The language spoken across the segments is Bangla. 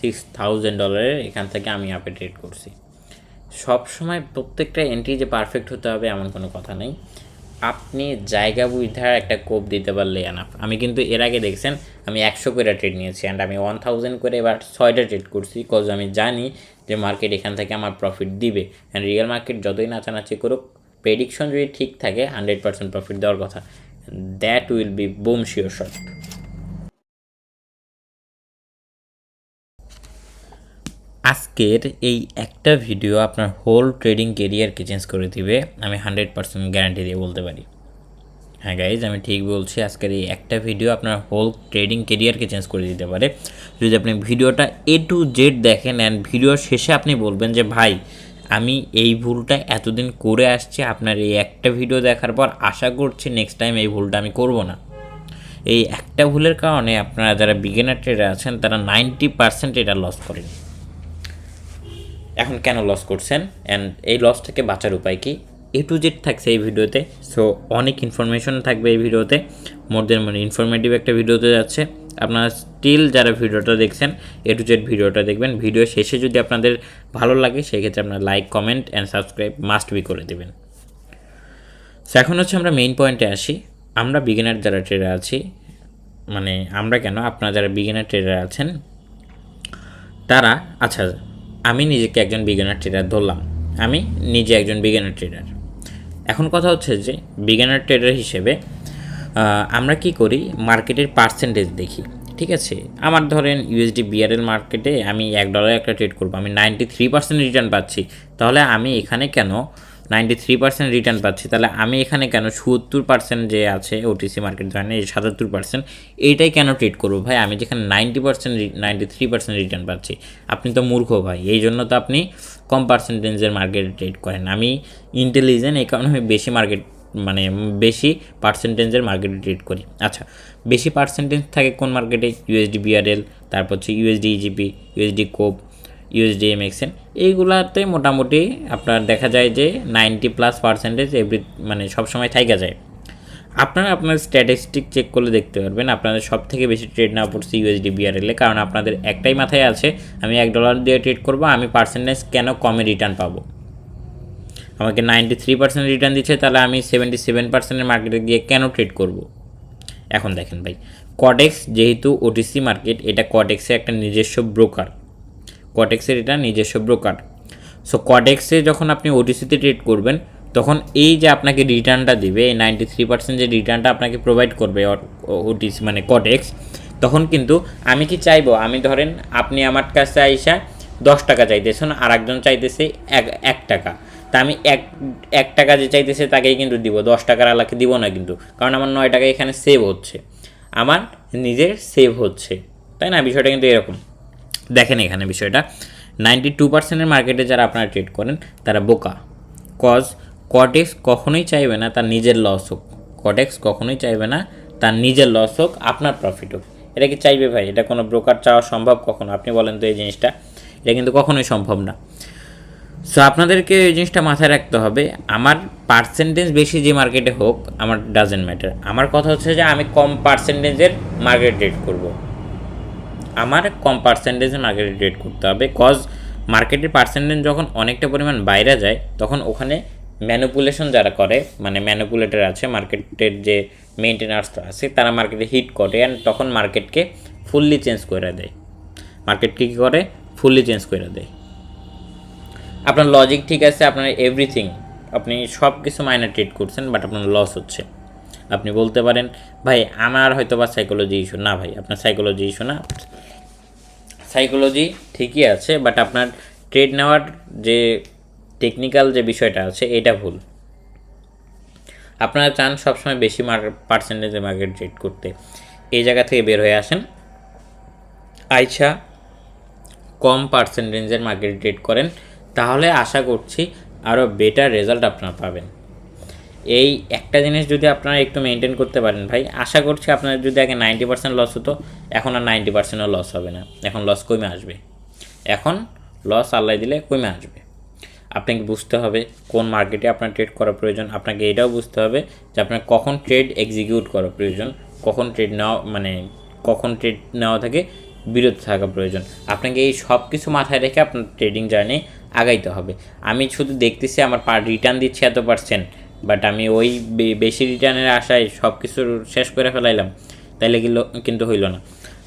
সিক্স থাউজেন্ড ডলারের এখান থেকে আমি আপে ট্রেড করছি। সব সময় প্রত্যেকটা এন্ট্রি যে পারফেক্ট হতে হবে এমন কোনো কথা নেই। আপনি জায়গা বুঝার একটা কোপ দিতে পারলে এনাফ আমি কিন্তু এর আগে দেখছেন, আমি একশো করে ট্রেড নিয়েছি অ্যান্ড আমি ওয়ান থাউজেন্ড করে এবার ছয়টা ট্রেড করছি কজ আমি জানি যে মার্কেট এখান থেকে আমার প্রফিট দিবে। অ্যান্ড রিয়েল মার্কেট যতই নাচানাচি করুক প্রেডিকশন যদি ঠিক থাকে হান্ড্রেড পার্সেন্ট প্রফিট দেওয়ার কথা। That will be boom sure shot আজকের এই একটা ভিডিও আপনার হোল ট্রেডিং কেরিয়ারকে চেঞ্জ করে দিবে, আমি হান্ড্রেড পার্সেন্ট গ্যারান্টি দিয়ে বলতে পারি। হ্যাঁ গাইজ আমি ঠিক বলছি, আজকের এই একটা ভিডিও আপনার হোল ট্রেডিং কেরিয়ারকে চেঞ্জ করে দিতে পারে। যদি আপনি ভিডিওটা এ টু জেড দেখেন অ্যান্ড ভিডিওর শেষে আপনি বলবেন যে, ভাই, আমি এই ভুলটা এতদিন করে আসছি, আপনার এই একটা ভিডিও দেখার পর আশা করছি নেক্সট টাইম এই ভুলটা আমি করব না। এই একটা ভুলের কারণে আপনারা যারা বিগিনার ট্রেডার আছেন, তারা নাইনটি পার্সেন্ট এটা লস করেন। এখন কেন লস করছেন? অ্যান্ড এই লস থেকে বাঁচার উপায় কি? এ টু জেড থাকছে এই ভিডিওতে। সো অনেক ইনফরমেশন থাকবে এই ভিডিওতে। মোর দেন মানে ইনফরমেটিভ একটা ভিডিওতে যাচ্ছে। আপনারা স্টিল যারা ভিডিওটা দেখছেন এ টু জেড ভিডিওটা দেখবেন। ভিডিও শেষে যদি আপনাদের ভালো লাগে, সেক্ষেত্রে আপনারা like comment and subscribe must be করে দেবেন। সো এখন হচ্ছে আমরা মেইন পয়েন্টে আসি। আমরা বিগিনার যারা ট্রেডার আছি মানে আমরা কেন আপনারা যারা বিগিনার ট্রেডার আছেন, তারা আচ্ছা আমি নিজেকে একজন বিজ্ঞানার ট্রেডার ধরলাম। আমি নিজে একজন বিজ্ঞানার ট্রেডার এখন কথা হচ্ছে যে বিজ্ঞানার ট্রেডার হিসেবে আমরা কি করি? মার্কেটের পার্সেন্টেজ দেখি, ঠিক আছে? আমার ধরেন ইউএসডি বিআরএল মার্কেটে আমি এক ডলার একটা ট্রেড করব, আমি নাইনটি থ্রি পার্সেন্ট রিটার্ন পাচ্ছি। তাহলে আমি এখানে কেন নাইনটি থ্রি পার্সেন্ট রিটার্ন পাচ্ছি। তাহলে আমি এখানে কেন সত্তর পার্সেন্ট যে আছে ওটিসি মার্কেট ধরেন এই সাতাত্তর পার্সেন্ট এইটাই কেন ট্রেড করব ভাই? আমি যেখানে ninety percent ninety three percent return পাচ্ছি। আপনি তো মূর্খ ভাই, এই জন্য তো আপনি কম পার্সেন্টেজের মার্কেট ট্রেড করেন। আমি ইন্টেলিজেন্ট এই কারণে আমি বেশি মার্কেট মানে বেশি পার্সেন্টেজের মার্কেটে ট্রেড করি। আচ্ছা বেশি পার্সেন্টেজ থাকে কোন মার্কেটে ইউএসডি বিআরএল তারপর হচ্ছে USD EGP USD COP USD MXN এইগুলাতে মোটামুটি আপনার দেখা যায় যে নাইনটি প্লাস পার্সেন্টেজ এভরি মানে সবসময় থাইকা যায়। আপনারা আপনার স্ট্যাটিস্টিক চেক করলে দেখতে পারবেন আপনাদের সব থেকে বেশি ট্রেড না পড়ছে ইউএসডি বিআরএলে কারণ আপনাদের একটাই মাথায় আছে, আমি এক ডলার দিয়ে ট্রেড করব, আমি পার্সেন্টেজ কেন কমে রিটার্ন পাবো? আমাকে নাইনটি থ্রি পার্সেন্ট রিটার্ন দিচ্ছে, তাহলে আমি সেভেন্টি সেভেন পার্সেন্টের মার্কেটে গিয়ে কেন ট্রেড করব? এখন দেখেন ভাই কডেক্স যেহেতু ওটিসি মার্কেট এটা কডেক্সের একটা নিজস্ব ব্রোকার কটেক্সের এটা নিজস্ব ব্রোকার সো কটেক্সে যখন আপনি ওটিসিতে ট্রেড করবেন, তখন এই যে আপনাকে রিটার্নটা দিবে, এই নাইনটি থ্রি পার্সেন্ট যে রিটার্নটা আপনাকে প্রোভাইড করবে ওটিসি মানে কটেক্স তখন কিন্তু আমি কি চাইব? আমি ধরেন আপনি আমার কাছে আইসা দশ টাকা চাইতেছেন আর একজন চাইতেছে এক এক টাকা। তা আমি এক এক টাকা যে চাইতেছে তাকেই কিন্তু দিব, দশ টাকার আলাকে দিব না কিন্তু, কারণ আমার নয় টাকা এখানে সেভ হচ্ছে। আমার নিজের সেভ হচ্ছে। তাই না? বিষয়টা কিন্তু এরকম। দেখেন এখানে বিষয়টা। নাইনটি টু পার্সেন্টের মার্কেটে যারা আপনারা ট্রেড করেন, তারা বোকা। কজ কটেক্স কখনোই চাইবে না তার নিজের লস হোক। কটেক্স কখনোই চাইবে না তার নিজের লস হোক, আপনার প্রফিট হোক। এটা কি চাইবে ভাই? এটা কোনো ব্রোকার চাওয়া সম্ভব কখনো? আপনি বলেন তো এই জিনিসটা। এটা কিন্তু কখনোই সম্ভব না। সো আপনাদেরকে এই জিনিসটা মাথায় রাখতে হবে, আমার পার্সেন্টেজ বেশি যে মার্কেটে হোক, আমার ডাজেন্ট ম্যাটার আমার কথা হচ্ছে যে আমি কম পার্সেন্টেজের মার্কেট ট্রেড করব। আমার কম পার্সেন্টেজে মার্কেটে ট্রেড করতে হবে কজ মার্কেটের পার্সেন্টেজ যখন অনেকটা পরিমাণ বাইরে যায়, তখন ওখানে ম্যানুপুলেশন যারা করে মানে ম্যানুপুলেটার আছে মার্কেটের যে মেনটেনার্সরা আছে, তারা মার্কেটে হিট করে অ্যান্ড তখন মার্কেটকে ফুললি চেঞ্জ করে দেয়। মার্কেটকে কী করে? ফুললি চেঞ্জ করে দেয়। আপনার লজিক ঠিক আছে, আপনার এভরিথিং আপনি সব কিছু মাইনে ট্রেড করছেন বাট আপনার লস হচ্ছে। আপনি বলতে পারেন, ভাই, আমার হয়তো বা সাইকোলজি ইস্যু না ভাই, আপনার সাইকোলজি ইস্যু না। সাইকোলজি ঠিকই আছে বাট আপনার ট্রেড নেওয়ার যে টেকনিক্যাল যে বিষয়টা আছে, এটা ভুল। আপনারা চান সবসময় বেশি মার্কেট পার্সেন্টেজে মার্কেট ট্রেড করতে। এই জায়গা থেকে বের হয়ে আসেন। আইসা কম পার্সেন্টেজের মার্কেট ট্রেড করেন। তাহলে আশা করছি আরও বেটার রেজাল্ট আপনারা পাবেন। এই একটা জিনিস যদি আপনারা একটু মেনটেন করতে পারেন ভাই, আশা করছি আপনার যদি আগে নাইনটি পার্সেন্ট লস হতো, এখন আর নাইনটি পার্সেন্টও লস হবে না। এখন লস কমে আসবে। এখন লস আল্লাহ দিলে কমে আসবে। আপনাকে বুঝতে হবে কোন মার্কেটে আপনার ট্রেড করা প্রয়োজন। আপনাকে এটাও বুঝতে হবে যে আপনার কখন ট্রেড এক্সিকিউট করা প্রয়োজন। কখন ট্রেড নেওয়া মানে কখন ট্রেড নেওয়া থেকে বিরত থাকা প্রয়োজন। আপনাকে এই সব কিছু মাথায় রেখে আপনার ট্রেডিং জার্নি আগাইতে হবে। আমি শুধু দেখতেছি আমার পার রিটার্ন দিচ্ছে এত পার্সেন্ট বাট আমি ওই বেশি রিটার্নের আশায় সব কিছু শেষ করে ফেলাইলাম, তাইলে কিন্তু হইল না।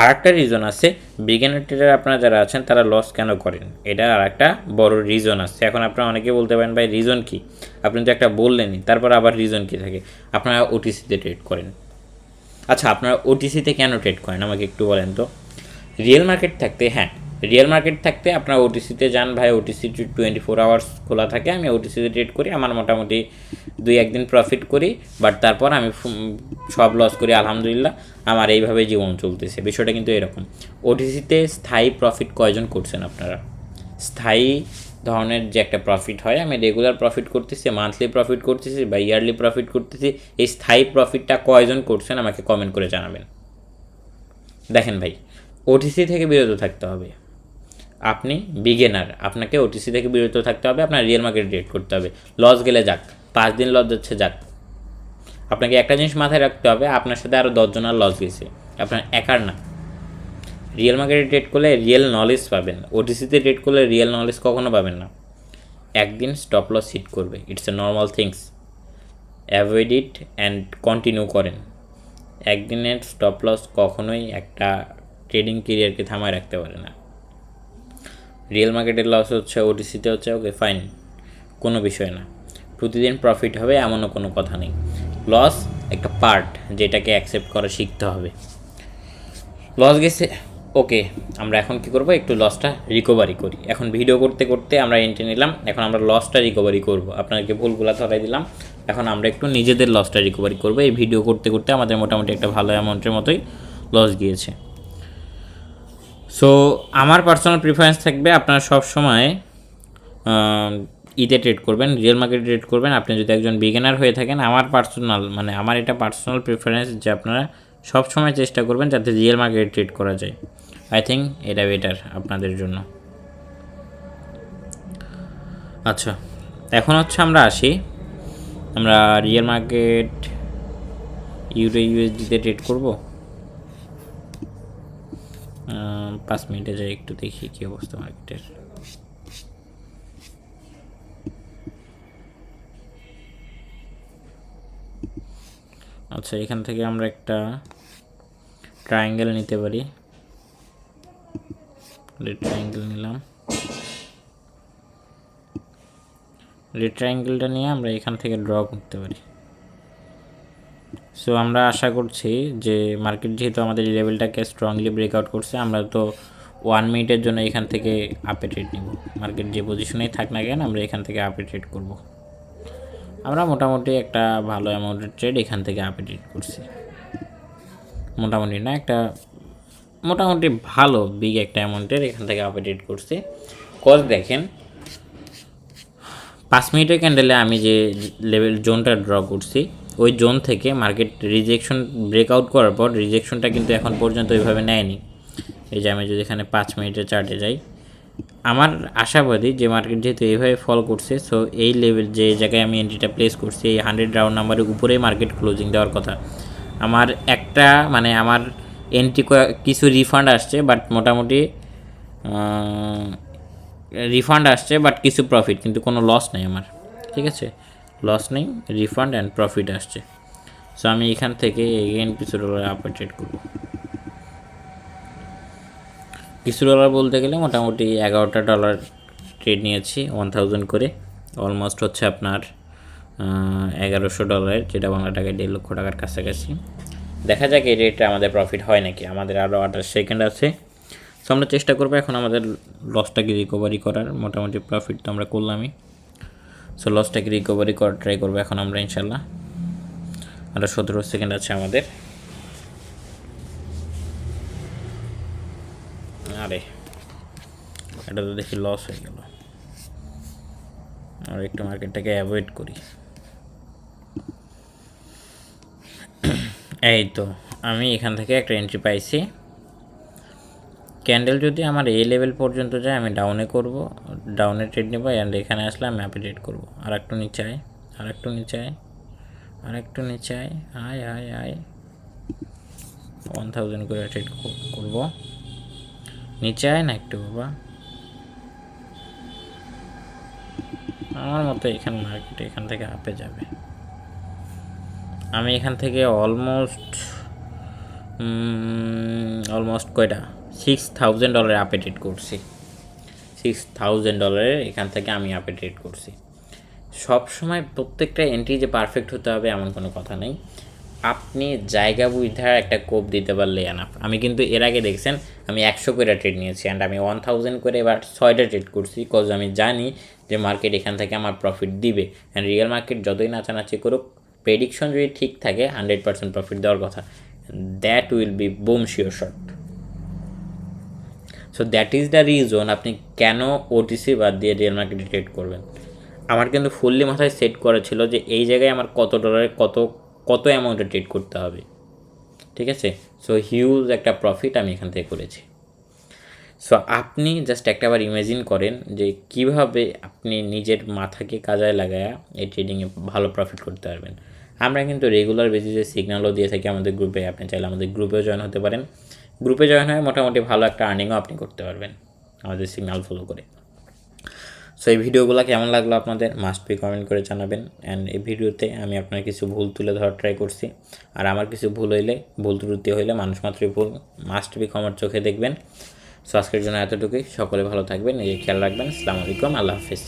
আর একটা রিজন আছে বিজ্ঞানের ট্রেডার আপনারা যারা আছেন, তারা লস কেন করেন? এটা আর একটা বড় রিজন আছে। এখন আপনারা অনেকে বলতে পারেন, ভাই রিজন কি? আপনি তো একটা বললেনই, তারপর আবার রিজন কি থাকে? আপনারা ওটিসিতে ট্রেড করেন। আচ্ছা আপনারা ওটিসিতে কেন ট্রেড করেন? আমাকে একটু বলেন তো। রিয়েল মার্কেট থাকতে হ্যাঁ রিয়েল মার্কেট থাকতে আপনারা ওটিসিতে যান ভাই ওটিসি টোয়েন্টি ফোর আওয়ার্স খোলা থাকে, আমি ওটিসিতে ট্রেড করি, আমার মোটামুটি দুই একদিন প্রফিট করি বাট তারপর আমি সব লস করি, আলহামদুলিল্লাহ, আমার এইভাবে জীবন চলতেছে, বিষয়টা কিন্তু এরকম। ওটিসিতে স্থায়ী প্রফিট কয়জন করছেন আপনারা? স্থায়ী ধরনের যে একটা প্রফিট হয়, আমি রেগুলার প্রফিট করতেছি মান্থলি প্রফিট করতেছি বা ইয়ারলি প্রফিট করতেছি, এই স্থায়ী প্রফিটটা কয়জন করছেন আমাকে কমেন্ট করে জানাবেন। দেখেন ভাই ওটিসি থেকে বিরত থাকতে হবে। আপনি বিগেনার আপনাকে ওটিসি থেকে বিরত থাকতে হবে, আপনার রিয়েল মার্কেট ট্রেড করতে হবে। লস গেলে যাক, পাঁচ দিন লস যাচ্ছে, যাক। আপনাকে একটা জিনিস মাথায় রাখতে হবে, আপনার সাথে আরও দশজনের লস গেছে, আপনার একার না। রিয়েল মার্কেটে ট্রেড করলে রিয়েল নলেজ পাবেন ওটিসিতে ট্রেড করলে রিয়েল নলেজ কখনো পাবেন না। একদিন স্টপ লস হিট করবে it's a normal things avoid it and continue করেন। একদিনের স্টপ লস কখনোই একটা ট্রেডিং কেরিয়ারকে থামায় রাখতে পারে না। রিয়েল মার্কেটের লস হচ্ছে ওটিসিতে হচ্ছে ওকে ফাইন কোনো বিষয় না। প্রতিদিন প্রফিট হবে এমনও কোনো কথা নেই। লস একটা পার্ট যেটাকে অ্যাকসেপ্ট করা শিখতে হবে। লস গেছে ওকে আমরা এখন কি করব? একটু লসটা রিকভারি করি। এখন ভিডিও করতে করতে আমরা এন্ট্রি নিলাম, এখন আমরা লসটা রিকভারি করব। আপনাদেরকে ভুলগুলা ধরাই দিলাম। এখন আমরা একটু নিজেদের লসটা রিকভারি করব। এই ভিডিও করতে করতে আমাদের মোটামুটি একটা ভালো অ্যামাউন্টের মতোই লস গিয়েছে। সো আমার পার্সোনাল প্রিফারেন্স থাকবে আপনারা সব সময় ইতে ট্রেড করবেন রিয়েল মার্কেটে ট্রেড করবেন। আপনি যদি একজন বিগিনার হয়ে থাকেন, আমার পার্সোনাল মানে আমার এটা পার্সোনাল প্রিফারেন্স যে আপনারা সব সময় চেষ্টা করবেন যাতে রিয়েল মার্কেটে ট্রেড করা যায়। আই থিঙ্ক এটা বেটার আপনাদের জন্য। আচ্ছা এখন হচ্ছে আমরা আসি। আমরা রিয়েল মার্কেট ইউরো ইউএসডিতে ট্রেড করব। পাঁচ মিনিটে যাই, একটু দেখি কী অবস্থা মার্কেটের আচ্ছা এখান থেকে আমরা একটা ট্রায়াঙ্গেল নিতে পারি। রেড ট্রায়াঙ্গেল নিলাম। রেড ট্রায়াঙ্গেলটা নিয়ে আমরা এখান থেকে ড্র করতে পারি। সো আমরা আশা করছি যে মার্কেট যেহেতু আমাদের এই লেভেলটাকে স্ট্রংলি ব্রেকআউট করছে, আমরা তো ওয়ান মিনিটের জন্য এখান থেকে আপে ট্রেড নিব। মার্কেট যে পজিশনেই থাক না কেন, আমরা এখান থেকে আপে ট্রেড করব। আমরা মোটামুটি একটা ভালো অ্যামাউন্টের ট্রেড এখান থেকে আপে ট্রেড করছি। মোটামুটি না, একটা মোটামুটি ভালো বিগ একটা অ্যামাউন্টের এখান থেকে আপে ট্রেড করছি। কজ দেখেন, পাঁচ মিনিটের ক্যান্ডেলে আমি যে লেভেল জোনটা ড্র করছি ওই জোন থেকে মার্কেট রিজেকশন ব্রেকআউট করার পর রিজেকশনটা কিন্তু এখন পর্যন্ত ওইভাবে নেয়নি। এই যে আমি যদি এখানে পাঁচ মিনিটের চার্টে যাই, আমার আশাবাদী যে মার্কেট যেহেতু এইভাবে ফল করছে সো এই লেভেল যে জায়গায় আমি এন্ট্রিটা প্লেস করছি, এই হান্ড্রেড রাউন্ড নাম্বারের উপরেই মার্কেট ক্লোজিং দেওয়ার কথা। আমার একটা মানে আমার এন্ট্রি কিছু রিফান্ড আসছে বাট মোটামুটি রিফান্ড আসছে বাট কিছু প্রফিট কিন্তু কোনো লস নেই আমার। ঠিক আছে? লস নেই রিফান্ড অ্যান্ড প্রফিট আসছে। সো আমি এখান থেকে এগেন কিছু ডলার আপে ট্রেড করব। কিছু ডলার বলতে গেলে মোটামুটি এগারোটা ডলার ট্রেড নিয়েছি ওয়ান থাউজেন্ড করে। অলমোস্ট হচ্ছে আপনার এগারোশো ডলারের যেটা বাংলা টাকায় দেড় লক্ষ টাকার কাছাকাছি। দেখা যাক এই রেটে আমাদের প্রফিট হয় নাকি, আমাদের আরও আঠাশ সেকেন্ড আছে। সো আমরা চেষ্টা করব এখন আমাদের লসটাকে রিকভারি করার। মোটামুটি প্রফিট তো আমরা করলামই। সো লসটাকে রিকভারি করার ট্রাই করব এখন আমরা ইনশাল্লাহ আরও সতেরো সেকেন্ড আছে আমাদের। আরে, এটা তো দেখি লস হয়ে গেল। আর একটু মার্কেটটাকে অ্যাভয়েড করি। এই তো, আমি এখান থেকে একটা এন্ট্রি পাইছি। ক্যান্ডেল যদি আমার এই লেভেল পর্যন্ত যায়, আমি ডাউনে করব ডাউনে ট্রেড নেব অ্যান্ড এখানে আসলে আমি অ্যাপে ট্রেড করব। আর একটু নিচে আয় আর একটু নিচে আয় আর একটু নিচে আয় আয়। আয় আয় ওয়ান থাউজেন্ড করে ট্রেড করব। নিচে আয় না একটু বাবা। আমার মতো এখান মার্কেটে এখান থেকে আপে যাবে। আমি এখান থেকে অলমোস্ট অলমোস্ট কয়টা? সিক্স থাউজেন্ড ডলারে আপে ট্রেড করছি সিক্স থাউজেন্ড ডলারের এখান থেকে আমি আপে ট্রেড করছি। সব সময় প্রত্যেকটা এন্ট্রি যে পারফেক্ট হতে হবে এমন কোনো কথা নেই। আপনি জায়গা বুঝার একটা কোপ দিতে পারলে এনাফ আমি কিন্তু এর আগে দেখছেন, আমি একশো করে ট্রেড নিয়েছি অ্যান্ড আমি ওয়ান থাউজেন্ড করে এবার ছয়টা ট্রেড করছি। কজ আমি জানি যে মার্কেট এখান থেকে আমার প্রফিট দিবে। অ্যান্ড রিয়েল মার্কেট যতই নাচানাচি করুক প্রেডিকশন যদি ঠিক থাকে হান্ড্রেড পার্সেন্ট প্রফিট দেওয়ার কথা। That will be boom sure shot so that is the reason আপনি কেন ওটিসি বাদ দিয়ে রিয়েল মার্কেটে ট্রেড করবেন। আমার কিন্তু ফুললি মাথায় সেট করা ছিল যে এই জায়গায় আমার কত ডলারে কত কত অ্যামাউন্টে ট্রেড করতে হবে। ঠিক আছে? সো হিউজ একটা প্রফিট আমি এখান থেকে করেছি। সো আপনি জাস্ট একটা একটাবার ইমাজিন করেন যে কীভাবে আপনি নিজের মাথাকে কাজায় লাগায়া এই ট্রেডিংয়ে ভালো প্রফিট করতে পারবেন। আমরা কিন্তু রেগুলার বেসিসে সিগন্যালও দিয়ে থাকি আমাদের গ্রুপে আপনি চাইলে আমাদের গ্রুপেও জয়েন হতে পারেন। গ্রুপে জয়েন হয়ে মোটামুটি ভালো একটা আর্নিংও আপনি করতে পারবেন, আমাদের সিগন্যাল ফলো করে। সো এই ভিডিওগুলো কেমন লাগল আপনাদের? মাস্ট বি কমেন্ট করে জানাবেন। অ্যান্ড এই ভিডিওতে আমি আপনার কিছু ভুল তুলে ধরার ট্রাই করছি। আর আমার কিছু ভুল হইলে, ভুল ত্রুটি হইলে মানুষ মাত্রই ভুল মাস্ট বি ক্ষমার চোখে দেখবেন। সো আজকের জন্য এতটুকুই। সকলে ভালো থাকবেন এই খেয়াল রাখবেন। আসসালামু আলাইকুম। আল্লাহ হাফিজ।